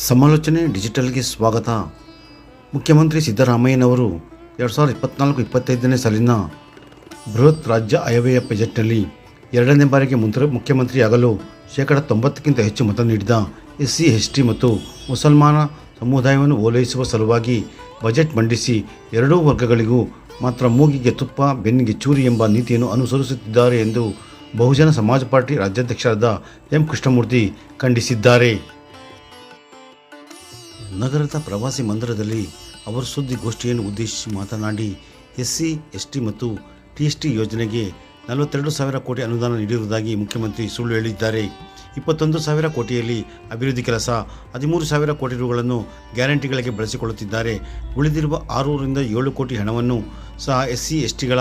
ಸಮಾಲೋಚನೆ ಡಿಜಿಟಲ್ಗೆ ಸ್ವಾಗತ. ಮುಖ್ಯಮಂತ್ರಿ ಸಿದ್ದರಾಮಯ್ಯನವರು ಎರಡು ಸಾವಿರದ ಇಪ್ಪತ್ನಾಲ್ಕು ಇಪ್ಪತ್ತೈದನೇ ಸಾಲಿನ ಬೃಹತ್ ರಾಜ್ಯ ಆಯವ್ಯಯ ಬಜೆಟ್ನಲ್ಲಿ ಎರಡನೇ ಬಾರಿಗೆ ಮುಂತ್ರ, ಮುಖ್ಯಮಂತ್ರಿಯಾಗಲು ಶೇಕಡ ತೊಂಬತ್ತಕ್ಕಿಂತ ಹೆಚ್ಚು ಮತ ನೀಡಿದ ಎಸ್ ಸಿ ಎಸ್ ಟಿ ಮತ್ತು ಮುಸಲ್ಮಾನ ಸಮುದಾಯವನ್ನು ಓಲೈಸುವ ಸಲುವಾಗಿ ಬಜೆಟ್ ಮಂಡಿಸಿ ಎರಡೂ ವರ್ಗಗಳಿಗೂ ಮಾತ್ರ ಮೂಗಿಗೆ ತುಪ್ಪ, ಬೆನ್ನಿಗೆ ಚೂರಿ ಎಂಬ ನೀತಿಯನ್ನು ಅನುಸರಿಸುತ್ತಿದ್ದಾರೆ ಎಂದು ಬಹುಜನ ಸಮಾಜ ಪಾರ್ಟಿ ರಾಜ್ಯಾಧ್ಯಕ್ಷರಾದ ಎಂ ಕೃಷ್ಣಮೂರ್ತಿ ಖಂಡಿಸಿದ್ದಾರೆ. ನಗರದ ಪ್ರವಾಸಿ ಮಂದಿರದಲ್ಲಿ ಅವರು ಸುದ್ದಿಗೋಷ್ಠಿಯನ್ನು ಉದ್ದೇಶಿಸಿ ಮಾತನಾಡಿ ಎಸ್ ಸಿ ಎಸ್ ಟಿ ಮತ್ತು ಟಿ ಎಸ್ ಟಿ ಯೋಜನೆಗೆ ನಲವತ್ತೆರಡು ಸಾವಿರ ಕೋಟಿ ಅನುದಾನ ನೀಡಿರುವುದಾಗಿ ಮುಖ್ಯಮಂತ್ರಿ ಸುಳ್ಳು ಹೇಳಿದ್ದಾರೆ. ಇಪ್ಪತ್ತೊಂದು ಸಾವಿರ ಕೋಟಿಯಲ್ಲಿ ಅಭಿವೃದ್ಧಿ ಕೆಲಸ, ಹದಿಮೂರು ಸಾವಿರ ಕೋಟಿ ರುಗಳನ್ನು ಗ್ಯಾರಂಟಿಗಳಿಗೆ ಬಳಸಿಕೊಳ್ಳುತ್ತಿದ್ದಾರೆ. ಉಳಿದಿರುವ ಆರೂರಿಂದ ಏಳು ಕೋಟಿ ಹಣವನ್ನು ಸಹ ಎಸ್ ಸಿ ಎಸ್ ಟಿಗಳ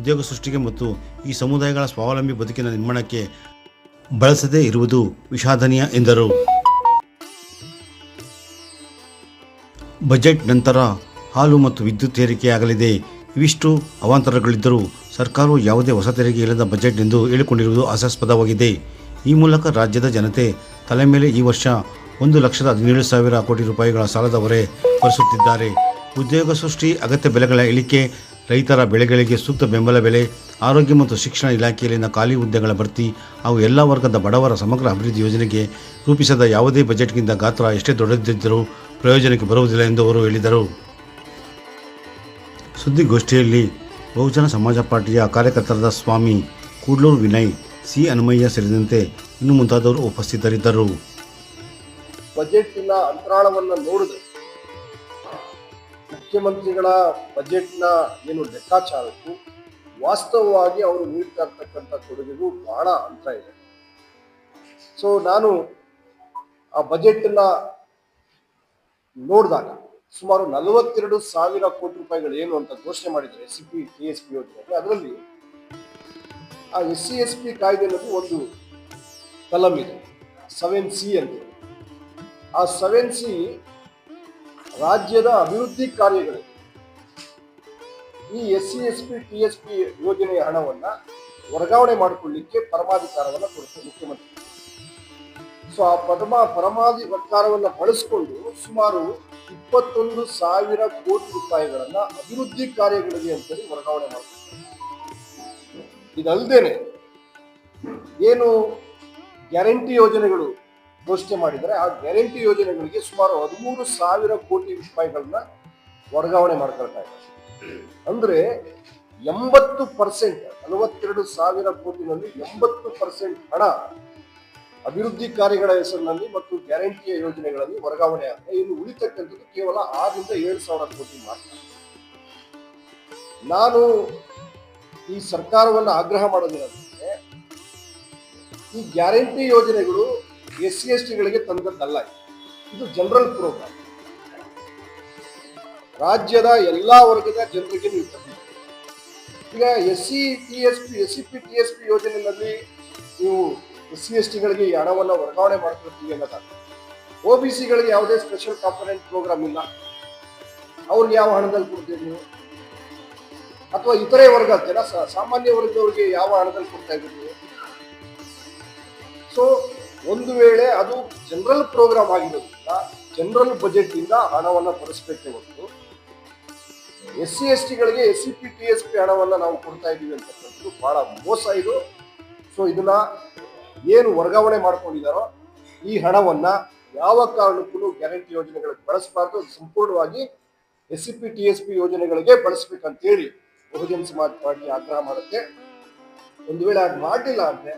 ಉದ್ಯೋಗ ಸೃಷ್ಟಿಗೆ ಮತ್ತು ಈ ಸಮುದಾಯಗಳ ಸ್ವಾವಲಂಬಿ ಬದುಕಿನ ನಿರ್ಮಾಣಕ್ಕೆ ಬಳಸದೇ ಇರುವುದು ವಿಷಾದನೀಯ ಎಂದರು. ಬಜೆಟ್ ನಂತರ ಹಾಲು ಮತ್ತು ವಿದ್ಯುತ್ ಏರಿಕೆಯಾಗಲಿದೆ. ಇವಿಷ್ಟು ಅವಾಂತರಗಳಿದ್ದರೂ ಸರ್ಕಾರವು ಯಾವುದೇ ಹೊಸ ತೆರಿಗೆ ಇಲ್ಲದ ಬಜೆಟ್ ಎಂದು ಹೇಳಿಕೊಂಡಿರುವುದು ಹಾಸ್ಯಾಸ್ಪದವಾಗಿದೆ ಈ ಮೂಲಕ ರಾಜ್ಯದ ಜನತೆ ತಲೆ ಮೇಲೆ ಈ ವರ್ಷ ಒಂದು ಲಕ್ಷದ ಹದಿನೇಳು ಸಾವಿರ ಕೋಟಿ ರೂಪಾಯಿಗಳ ಸಾಲದ ಹೊರೆ ಬರೆಸುತ್ತಿದ್ದಾರೆ ಉದ್ಯೋಗ ಸೃಷ್ಟಿ, ಅಗತ್ಯ ಬೆಲೆಗಳ ಇಳಿಕೆ, ರೈತರ ಬೆಳೆಗಳಿಗೆ ಸೂಕ್ತ ಬೆಂಬಲ ಬೆಲೆ ಆರೋಗ್ಯ ಮತ್ತು ಶಿಕ್ಷಣ ಇಲಾಖೆಯಲ್ಲಿನ ಖಾಲಿ ಹುದ್ದೆಗಳ ಭರ್ತಿ ಹಾಗೂ ಎಲ್ಲ ವರ್ಗದ ಬಡವರ ಸಮಗ್ರ ಅಭಿವೃದ್ಧಿ ಯೋಜನೆಗೆ ರೂಪಿಸದ ಯಾವುದೇ ಬಜೆಟ್ಗಿಂತ ಗಾತ್ರ ಎಷ್ಟೇ ದೊಡ್ಡದಿದ್ದರೂ ಪ್ರಯೋಜನಕ್ಕೆ ಬರುವುದಿಲ್ಲ ಎಂದು ಅವರು ಹೇಳಿದರು. ಸುದ್ದಿಗೋಷ್ಠಿಯಲ್ಲಿ ಬಹುಜನ ಸಮಾಜ ಪಾರ್ಟಿಯ ಕಾರ್ಯಕರ್ತರಾದ ಸ್ವಾಮಿ ಕೂಡ್ಲೂರು ವಿನಯ್, ಸಿ ಹನುಮಯ್ಯ ಸೇರಿದಂತೆ ಇನ್ನು ಮುಂತಾದವರು ಉಪಸ್ಥಿತರಿದ್ದರು. ಬಜೆಟ್ನ ಅಂತರಾಳವನ್ನು ನೋಡಿದ್ರೆ ಮುಖ್ಯಮಂತ್ರಿಗಳ ಬಜೆಟ್ನ ಏನು ಲೆಕ್ಕಾಚಾರಕ್ಕೂ ವಾಸ್ತವವಾಗಿ ಅವರು ನೀಡ್ತಾ ಇರ್ತಕ್ಕಂಥ ಕೊಡುಗೆಗೂ ಬಹಳ ಅಂತ ಇದೆ. ಸೊ ನಾನು ಆ ಬಜೆಟ್ನ ನೋಡಿದಾಗ ಸುಮಾರು ನಲವತ್ತೆರಡು ಸಾವಿರ ಕೋಟಿ ರೂಪಾಯಿಗಳು ಏನು ಅಂತ ಘೋಷಣೆ ಮಾಡಿದ್ದಾರೆ S C P, T S P ಯೋಜನೆ ಅದರಲ್ಲಿ ಆ ಎಸ್ ಸಿ ಎಸ್ ಪಿ ಕಾಯ್ದೆನಲ್ಲಿ ಒಂದು ಕಲಂ ಇದೆ. ಸೆವೆನ್ ಸಿ ಅಂತ. ಆ ಸೆವೆನ್ ಸಿ ರಾಜ್ಯದ ಅಭಿವೃದ್ಧಿ ಕಾರ್ಯಗಳಿಗೆ ಈ S C S P T S P ಯೋಜನೆಯ ಹಣವನ್ನ ವರ್ಗಾವಣೆ ಮಾಡಿಕೊಳ್ಳಿಕ್ಕೆ ಪರಮಾಧಿಕಾರವನ್ನು ಕೊಡುತ್ತೆ ಮುಖ್ಯಮಂತ್ರಿ. ಸೊ, ಆ ಪರಮ, ಪರಮಾಧಿಕಾರವನ್ನು ಬಳಸಿಕೊಂಡು ಸುಮಾರು ಇಪ್ಪತ್ತೊಂದು ಸಾವಿರ ಕೋಟಿ ರೂಪಾಯಿಗಳನ್ನ ಅಭಿವೃದ್ಧಿ ಕಾರ್ಯಗಳಿಗೆ ಅಂತೇಳಿ ವರ್ಗಾವಣೆ ಮಾಡ್ತಾರೆ. ಇದಲ್ದೇನೆ ಏನು ಗ್ಯಾರಂಟಿ ಯೋಜನೆಗಳು ಘೋಷಣೆ ಮಾಡಿದರೆ ಆ ಗ್ಯಾರಂಟಿ ಯೋಜನೆಗಳಿಗೆ ಸುಮಾರು ಹದಿಮೂರು ಸಾವಿರ ಕೋಟಿ ರೂಪಾಯಿಗಳನ್ನ ವರ್ಗಾವಣೆ ಮಾಡ್ಕೊಳ್ತಾ ಇದ್ದಾರೆ. ಅಂದ್ರೆ ಎಂಬತ್ತು ಪರ್ಸೆಂಟ್, ನಲವತ್ತೆರಡು ಸಾವಿರ ಕೋಟಿನಲ್ಲಿ ಎಂಬತ್ತು ಪರ್ಸೆಂಟ್ ಹಣ ಅಭಿವೃದ್ಧಿ ಕಾರ್ಯಗಳ ಹೆಸರಿನಲ್ಲಿ ಮತ್ತು ಗ್ಯಾರಂಟಿಯ ಯೋಜನೆಗಳಲ್ಲಿ ವರ್ಗಾವಣೆ ಆಗ್ತದೆ ಇನ್ನು ಉಳಿತಕ್ಕಂಥದ್ದು ಕೇವಲ ಆರರಿಂದ ಏಳು ಸಾವಿರ ಕೋಟಿ ಮಾತ್ರ ನಾನು ಈ ಸರ್ಕಾರವನ್ನು ಆಗ್ರಹ ಮಾಡೋದೇನಂದ್ರೆ, ಈ ಗ್ಯಾರಂಟಿ ಯೋಜನೆಗಳು ಎಸ್ ಸಿ ಎಸ್ ಟಿಗಳಿಗೆ ತಂದದ್ದಲ್ಲ. ಇದು ಜನರಲ್ ಪ್ರೋಗ್ರಾಮ್ ರಾಜ್ಯದ ಎಲ್ಲ ವರ್ಗದ ಜನರಿಗೆ ತಂದಿದ್ದೀರಿ. ಈಗ S C T S P S C P T S P ಯೋಜನೆಯಲ್ಲಿ ನೀವು ಎಸ್ ಸಿ ಎಸ್ ಟಿಗಳಿಗೆ ಹಣವನ್ನು ವರ್ಗಾವಣೆ ಮಾಡ್ಕೊಳ್ತೀವಿ ಅನ್ನೋದಾದ್ರೆ, ಒ ಬಿ ಸಿಗಳಿಗೆ ಯಾವುದೇ ಸ್ಪೆಷಲ್ ಕಾಂಪೊನೆಂಟ್ ಪ್ರೋಗ್ರಾಮ್ ಇಲ್ಲ. ಅವ್ರಿಗೆ ಯಾವ ಹಣದಲ್ಲಿ ಕೊಡ್ತೀವಿ ನೀವು? ಅಥವಾ ಇತರೆ ವರ್ಗ, ಜನ ಸಾಮಾನ್ಯ ವರ್ಗದವ್ರಿಗೆ ಯಾವ ಹಣದಲ್ಲಿ ಕೊಡ್ತಾ ಇದ್ದೀವಿ ಸೊ ಒಂದು ವೇಳೆ ಅದು ಜನರಲ್ ಪ್ರೋಗ್ರಾಮ್ ಆಗಿರೋದ್ರಿಂದ ಜನರಲ್ ಬಜೆಟ್ ಇಂದ ಹಣವನ್ನು ಭರಿಸಬೇಕೇ S C S ಟಿಗಳಿಗೆ S C P T S P ಹಣವನ್ನು ನಾವು ಕೊಡ್ತಾ ಇದ್ದೀವಿ ಅಂತಕ್ಕಂಥದ್ದು ಬಹಳ ಮೋಸ ಇದು. ಸೊ ಇದನ್ನ ಏನು ವರ್ಗಾವಣೆ ಮಾಡ್ಕೊಂಡಿದ್ದಾರೋ ಈ ಹಣವನ್ನ ಯಾವ ಕಾರಣಕ್ಕೂ ಗ್ಯಾರಂಟಿ ಯೋಜನೆಗಳಿಗೆ ಬಳಸಬಾರ್ದು. ಸಂಪೂರ್ಣವಾಗಿ S C P T S P ಯೋಜನೆಗಳಿಗೆ ಬಳಸ್ಬೇಕಂತೇಳಿ ಬಹುಜನ ಸಮಾಜ ಪಾರ್ಟಿ ಆಗ್ರಹ ಮಾಡುತ್ತೆ. ಒಂದು ವೇಳೆ ಅದು ಮಾಡಲಿಲ್ಲ ಅಂದ್ರೆ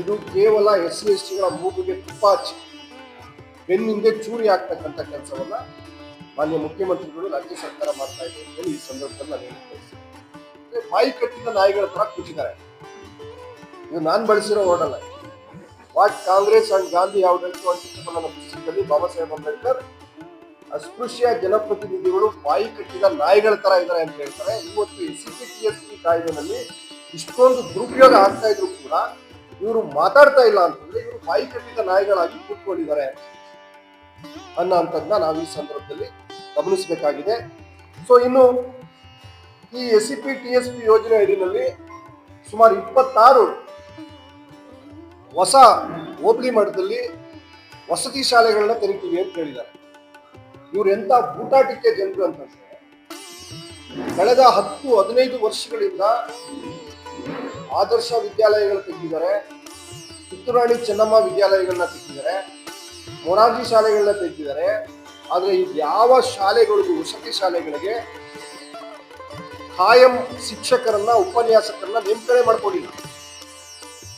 ಇದು ಕೇವಲ ಎಸ್ ಸಿ ಎಸ್ ಟಿಗಳ ಮೂಗಿಗೆ ತುಪ್ಪ ಹಚ್ಚಿ ಬೆನ್ನಿಂದೆ ಚೂರಿ ಆಗ್ತಕ್ಕಂಥ ಕೆಲಸವನ್ನ ಮಾನ್ಯ ಮುಖ್ಯಮಂತ್ರಿಗಳು ರಾಜ್ಯ ಸರ್ಕಾರ ಮಾಡ್ತಾ ಇದೆ ಈ ಸಂದರ್ಭದಲ್ಲಿ ನಾನು ಹೇಳಿ ಬಾಯಿ ಕಟ್ಟಿದ ನಾಯಿಗಳ ತರ ಕೂತಿದ್ದಾರೆ. ಇದು ನಾನು ಬಳಸಿರೋ ಓಡಲ್ಲ ವಾಟ್ ಕಾಂಗ್ರೆಸ್ ಅಂಡ್ ಗಾಂಧಿ ಯಾವ ನನ್ನ ಪುಸ್ತಕದಲ್ಲಿ ಬಾಬಾ ಸಾಹೇಬ್ ಅಂಬೇಡ್ಕರ್ ಅಸ್ಪೃಶ್ಯ ಜನಪ್ರತಿನಿಧಿಗಳು ಬಾಯಿ ಕಟ್ಟಿದ ನಾಯಿಗಳ ತರ ಇದ್ದಾರೆ ಅಂತ ಹೇಳ್ತಾರೆ. ಇವತ್ತು S C T S P ಕಾಯ್ದೆನಲ್ಲಿ ಇಷ್ಟೊಂದು ದುರುಪಯೋಗ ಆಗ್ತಾ ಇದ್ರು ಕೂಡ ಇವರು ಮಾತಾಡ್ತಾ ಇಲ್ಲ ಅಂತಂದ್ರೆ ಇವರು ಬಾಯಿ ಕಟ್ಟಿದ ನಾಯಿಗಳಾಗಿ ಕೂತ್ಕೊಂಡಿದ್ದಾರೆ ಅನ್ನೋ ಅಂತದ್ನ ನಾವು ಈ ಸಂದರ್ಭದಲ್ಲಿ ಗಮನಿಸಬೇಕಾಗಿದೆ. ಸೊ ಇನ್ನು ಈ S C P T S P ಯೋಜನೆ ಅಡಿನಲ್ಲಿ ಸುಮಾರು ಇಪ್ಪತ್ತಾರು ಹೊಸ ಹೋಬಳಿ ಮಟ್ಟದಲ್ಲಿ ವಸತಿ ಶಾಲೆಗಳನ್ನ ತೆರಿತೀವಿ ಅಂತ ಹೇಳಿದ್ದಾರೆ. ಇವ್ರು ಎಂತ ಬೂಟಾಟಿಕೆ ಜನರು ಅಂತ ಕಳೆದ ಹತ್ತು, ಹದಿನೈದು ವರ್ಷಗಳಿಂದ ಆದರ್ಶ ವಿದ್ಯಾಲಯಗಳು ತೆಗೆದಿದ್ದಾರೆ. ಕಿತ್ತೂರಾಣಿ ಚೆನ್ನಮ್ಮ ವಿದ್ಯಾಲಯಗಳನ್ನ ತೆಗೆದಿದ್ದಾರೆ. ಮೊರಾರ್ಜಿ ಶಾಲೆಗಳನ್ನ ತೆಗೆದಿದ್ದಾರೆ. ಆದ್ರೆ ಯಾವ ಶಾಲೆಗಳಿಗೂ, ವಸತಿ ಶಾಲೆಗಳಿಗೆ ಕಾಯಂ ಶಿಕ್ಷಕರನ್ನ, ಉಪನ್ಯಾಸಕರನ್ನ ನೇಮಕಣೆ ಮಾಡ್ಕೊಂಡಿಲ್ಲ.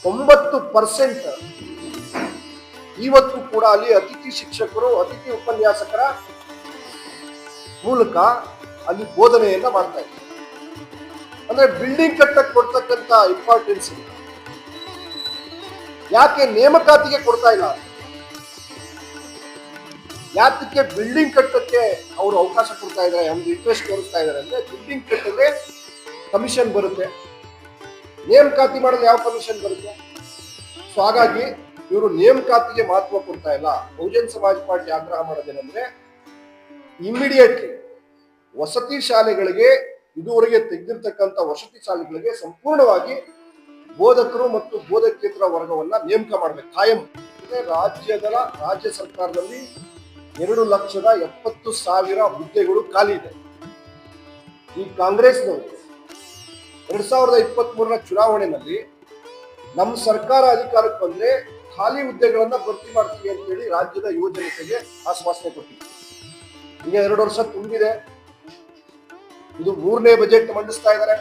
ತೊಂಬತ್ತು ಪರ್ಸೆಂಟ್ ಇವತ್ತು ಕೂಡ ಅಲ್ಲಿ ಅತಿಥಿ ಶಿಕ್ಷಕರು, ಅತಿಥಿ ಉಪನ್ಯಾಸಕರ ಮೂಲಕ ಅಲ್ಲಿ ಬೋಧನೆಯನ್ನ ಮಾಡ್ತಾ ಇದ್ದಾರೆ. ಅಂದ್ರೆ ಬಿಲ್ಡಿಂಗ್ ಕಟ್ಟಕ್ಕೆ ಕೊಡ್ತಕ್ಕಂತ ಇಂಪಾರ್ಟೆನ್ಸ್ ಯಾಕೆ ನೇಮಕಾತಿಗೆ ಕೊಡ್ತಾ ಇಲ್ಲ? ಯಾತಕ್ಕೆ ಬಿಲ್ಡಿಂಗ್ ಕಟ್ಟಕ್ಕೆ ಅವರು ಅವಕಾಶ ಕೊಡ್ತಾ ಇದ್ದಾರೆ ಒಂದು ಇಂಟ್ರೆಸ್ಟ್ ತೋರಿಸ್ತಾ ಇದ್ದಾರೆ ಅಂದ್ರೆ ಬಿಲ್ಡಿಂಗ್ ಕಟ್ಟಿದ್ರೆ ಕಮಿಷನ್ ಬರುತ್ತೆ. ನೇಮಕಾತಿ ಮಾಡಲು ಯಾವ ಕಮಿಷನ್ ಬರುತ್ತೆ? ಸೊ ಹಾಗಾಗಿ ಇವರು ನೇಮಕಾತಿಗೆ ಮಹತ್ವ ಕೊಡ್ತಾ ಇಲ್ಲ. ಬಹುಜನ್ ಸಮಾಜ್ ಪಾರ್ಟಿ ಆಗ್ರಹ ಮಾಡೋದೇನಂದ್ರೆ ಇಮಿಡಿಯೇಟ್ಲಿ ವಸತಿ ಶಾಲೆಗಳಿಗೆ ಇದುವರೆಗೆ ತೆಗೆದಿರ್ತಕ್ಕಂಥ ವಸತಿ ಶಾಲೆಗಳಿಗೆ ಸಂಪೂರ್ಣವಾಗಿ ಬೋಧಕರು ಮತ್ತು ಬೋಧಕೇತರ ವರ್ಗವನ್ನ ನೇಮಕ ಮಾಡಬೇಕು, ಕಾಯಂ. ರಾಜ್ಯದ ರಾಜ್ಯ ಸರ್ಕಾರದಲ್ಲಿ ಎರಡು ಲಕ್ಷದ ಎಪ್ಪತ್ತು ಸಾವಿರ ಹುದ್ದೆಗಳು ಖಾಲಿ ಇದೆ. ಈ ಕಾಂಗ್ರೆಸ್ನವರು ಎರಡ್ ಸಾವಿರದ ಇಪ್ಪತ್ತ್ ಮೂರರ ಚುನಾವಣೆಯಲ್ಲಿ ನಮ್ಮ ಸರ್ಕಾರ ಅಧಿಕಾರಕ್ಕೆ ಬಂದ್ರೆ ಖಾಲಿ ಹುದ್ದೆಗಳನ್ನ ಭರ್ತಿ ಮಾಡ್ತೀವಿ ಅಂತ ಹೇಳಿ ರಾಜ್ಯದ ಯುವ ಜನತೆಗೆ ಆಶ್ವಾಸನೆ ಕೊಟ್ಟಿದೆ ಈಗ ಎರಡು ವರ್ಷ ತುಂಬಿದೆ. ಇದು ಮೂರನೇ ಬಜೆಟ್ ಮಂಡಿಸ್ತಾ ಇದ್ದಾರೆ.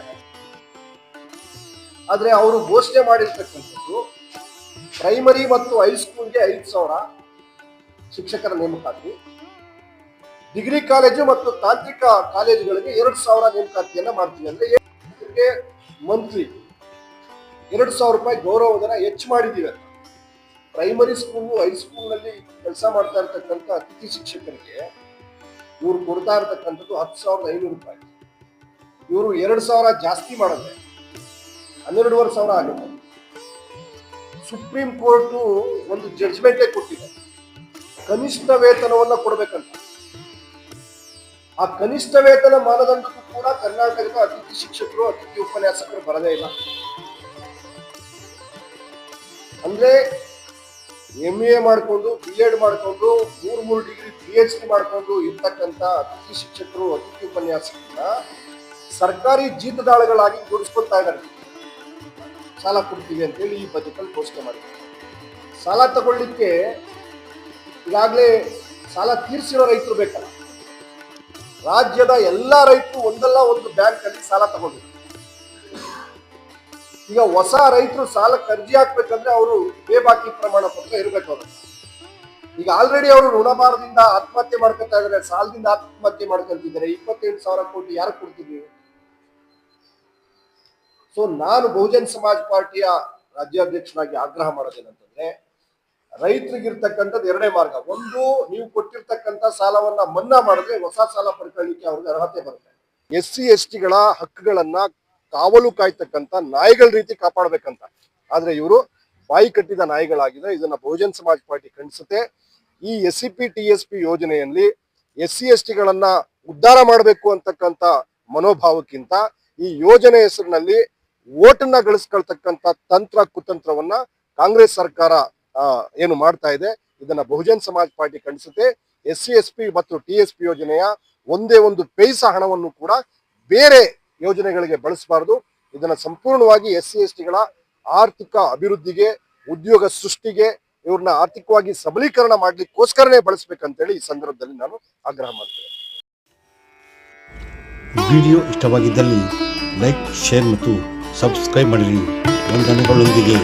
ಆದ್ರೆ ಅವರು ಘೋಷಣೆ ಮಾಡಿರ್ತಕ್ಕಂಥದ್ದು, ಪ್ರೈಮರಿ ಮತ್ತು ಹೈಸ್ಕೂಲ್ಗೆ ಐದು ಸಾವಿರ ಶಿಕ್ಷಕರ ನೇಮಕಾತಿ. ಡಿಗ್ರಿ ಕಾಲೇಜು ಮತ್ತು ತಾಂತ್ರಿಕ ಕಾಲೇಜುಗಳಿಗೆ ಎರಡು ಸಾವಿರ ನೇಮಕಾತಿಯನ್ನು ಮಾಡ್ತೀವಿ. ಅಂದ್ರೆ ಮಂತ್ಲಿ ಎರಡು ಸಾವಿರ ರೂಪಾಯಿ ಗೌರವಧನ ಹೆಚ್ಚು ಮಾಡಿದ್ದೀವಿ. ಅಂತ ಪ್ರೈಮರಿ ಸ್ಕೂಲ್ ಹೈಸ್ಕೂಲ್ನಲ್ಲಿ ಕೆಲಸ ಮಾಡ್ತಾ ಇರ್ತಕ್ಕಂಥ ಅತಿಥಿ ಶಿಕ್ಷಕರಿಗೆ ಇವರು ಕೊಡ್ತಾ ಇರತಕ್ಕಂಥದ್ದು ಹತ್ತು ಸಾವಿರದ ಐನೂರು ರೂಪಾಯಿ. ಇವರು ಎರಡು ಸಾವಿರ ಜಾಸ್ತಿ ಮಾಡಿದ್ರೆ ಹನ್ನೆರಡುವರೆ ಸಾವಿರ ಆಗುತ್ತೆ ಸುಪ್ರೀಂ ಕೋರ್ಟು ಒಂದು ಜಡ್ಜ್ಮೆಂಟೇ ಕೊಟ್ಟಿದೆ. ಕನಿಷ್ಠ ವೇತನವನ್ನ ಕೊಡಬೇಕಂತ. ಆ ಕನಿಷ್ಠ ವೇತನ ಮಾನದಂಡಕ್ಕೂ ಕೂಡ ಕರ್ನಾಟಕದ ಅತಿಥಿ ಶಿಕ್ಷಕರು, ಅತಿಥಿ ಉಪನ್ಯಾಸಕರು ಬರದೇ ಇಲ್ಲ. ಅಂದ್ರೆ ಎಂ ಎ ಮಾಡಿಕೊಂಡು ಬಿ ಎಡ್ ಮಾಡಿಕೊಂಡು ಮೂರು ಮೂರು ಡಿಗ್ರಿ ಪಿ ಎಚ್ ಡಿ ಮಾಡಿಕೊಂಡು ಇರ್ತಕ್ಕಂಥ ಅತಿಥಿ ಶಿಕ್ಷಕರು, ಅತಿಥಿ ಉಪನ್ಯಾಸಕರನ್ನ ಸರ್ಕಾರಿ ಜೀತದಾಳಗಳಾಗಿ ಜೋಡಿಸ್ಕೊಳ್ತಾ ಇದ್ದಾರೆ. ಸಾಲ ಕೊಡ್ತೀವಿ ಅಂತೇಳಿ ಈ ಬಜೆಟಲ್ಲಿ ಘೋಷಣೆ ಮಾಡಿದ್ದಾರೆ. ಸಾಲ ತಗೊಳ್ಳಿಕ್ಕೆ ಈಗಾಗಲೇ ಸಾಲ ತೀರಿಸಿರೋ ರೈತರು ಬೇಕಲ್ಲ. ರಾಜ್ಯದ ಎಲ್ಲ ರೈತರು ಒಂದಲ್ಲ ಒಂದು ಬ್ಯಾಂಕ್ ಅಲ್ಲಿ ಸಾಲ ತಗೋಬೇಕು ಈಗ ಹೊಸ ರೈತರು ಸಾಲಕ್ಕೆ ಅರ್ಜಿ ಹಾಕ್ಬೇಕಂದ್ರೆ ಅವರು ಬೇಬಾಕಿ ಪ್ರಮಾಣ ಪತ್ರ ಇರಬೇಕು ಅವರು. ಈಗ ಆಲ್ರೆಡಿ ಅವರು ಋಣಭಾರದಿಂದ ಆತ್ಮಹತ್ಯೆ ಮಾಡ್ಕೊತಾ ಇದ್ದಾರೆ. ಸಾಲದಿಂದ ಆತ್ಮಹತ್ಯೆ ಮಾಡ್ಕೊಂತಿದ್ದಾರೆ ಇಪ್ಪತ್ತೆಂಟು ಸಾವಿರ ಕೋಟಿ ಯಾರು ಕೊಡ್ತಿದ್ವಿ ಸೊ ನಾನು ಬಹುಜನ್ ಸಮಾಜ್ ಪಾರ್ಟಿಯ ರಾಜ್ಯಾಧ್ಯಕ್ಷನಾಗಿ ಆಗ್ರಹ ಮಾಡೋದೇನಂತಂದ್ರೆ ರೈತರಿಗಿರ್ತಕ್ಕಂಥದ್ದು ಎರಡನೇ ಮಾರ್ಗ. ಒಂದು, ನೀವು ಕೊಟ್ಟಿರ್ತಕ್ಕಂಥ ಸಾಲವನ್ನ ಮನ್ನಾ ಮಾಡಿದ್ರೆ ಹೊಸ ಸಾಲ ಪಡ್ಕೊಳ್ಳಿಕ್ಕೆ ಅವ್ರಿಗೆ ಅರ್ಹತೆ ಬರುತ್ತೆ. ಎಸ್ ಸಿ ಎಸ್ ಟಿಗಳ ಹಕ್ಕುಗಳನ್ನ ಕಾವಲು ಕಾಯ್ತಕ್ಕಂಥ ನಾಯಿಗಳ ರೀತಿ ಕಾಪಾಡಬೇಕಂತ. ಆದ್ರೆ ಇವರು ಬಾಯಿ ಕಟ್ಟಿದ ನಾಯಿಗಳಾಗಿದೆ ಇದನ್ನ ಬಹುಜನ್ ಸಮಾಜ್ ಪಾರ್ಟಿ ಖಂಡಿಸುತ್ತೆ. ಈ S C P T S P ಯೋಜನೆಯಲ್ಲಿ ಎಸ್ ಸಿ ಎಸ್ ಟಿಗಳನ್ನ ಉದ್ಧಾರ ಮಾಡಬೇಕು ಅಂತಕ್ಕಂಥ ಮನೋಭಾವಕ್ಕಿಂತ ಈ ಯೋಜನೆ ಹೆಸರಿನಲ್ಲಿ ಓಟನ್ನ ಗಳಿಸ್ಕೊಳ್ತಕ್ಕಂಥ ತಂತ್ರ, ಕುತಂತ್ರವನ್ನ ಕಾಂಗ್ರೆಸ್ ಸರ್ಕಾರ ಏನು ಮಾಡ್ತಾ ಇದೆ, ಇದನ್ನ ಬಹುಜನ್ ಸಮಾಜ್ ಪಾರ್ಟಿ ಖಂಡಿಸುತ್ತೆ. ಎಸ್ ಸಿ ಎಸ್ ಪಿ ಮತ್ತು ಟಿ ಎಸ್ ಪಿ ಯೋಜನೆಯ ಒಂದೇ ಒಂದು ಪೈಸಾ ಹಣವನ್ನು ಕೂಡ ಬೇರೆ ಯೋಜನೆಗಳಿಗೆ ಬಳಸಬಾರದು. ಇದನ್ನ ಸಂಪೂರ್ಣವಾಗಿ ಎಸ್ ಸಿ ಎಸ್ ಟಿಗಳ ಆರ್ಥಿಕ ಅಭಿವೃದ್ಧಿಗೆ, ಉದ್ಯೋಗ ಸೃಷ್ಟಿಗೆ, ಇವ್ರನ್ನ ಆರ್ಥಿಕವಾಗಿ ಸಬಲೀಕರಣ ಮಾಡ್ಲಿಕ್ಕೋಸ್ಕರನೇ ಬಳಸಬೇಕಂತೇಳಿ ಈ ಸಂದರ್ಭದಲ್ಲಿ ನಾನು ಆಗ್ರಹ ಮಾಡ್ತೇನೆ. ವಿಡಿಯೋ ಇಷ್ಟವಾಗಿದ್ದಲ್ಲಿ ಲೈಕ್, ಶೇರ್ ಮತ್ತು ಸಬ್ಸ್ಕ್ರೈಬ್ ಮಾಡಿರಿ. ವಂದನೆಗಳೊಂದಿಗೆ.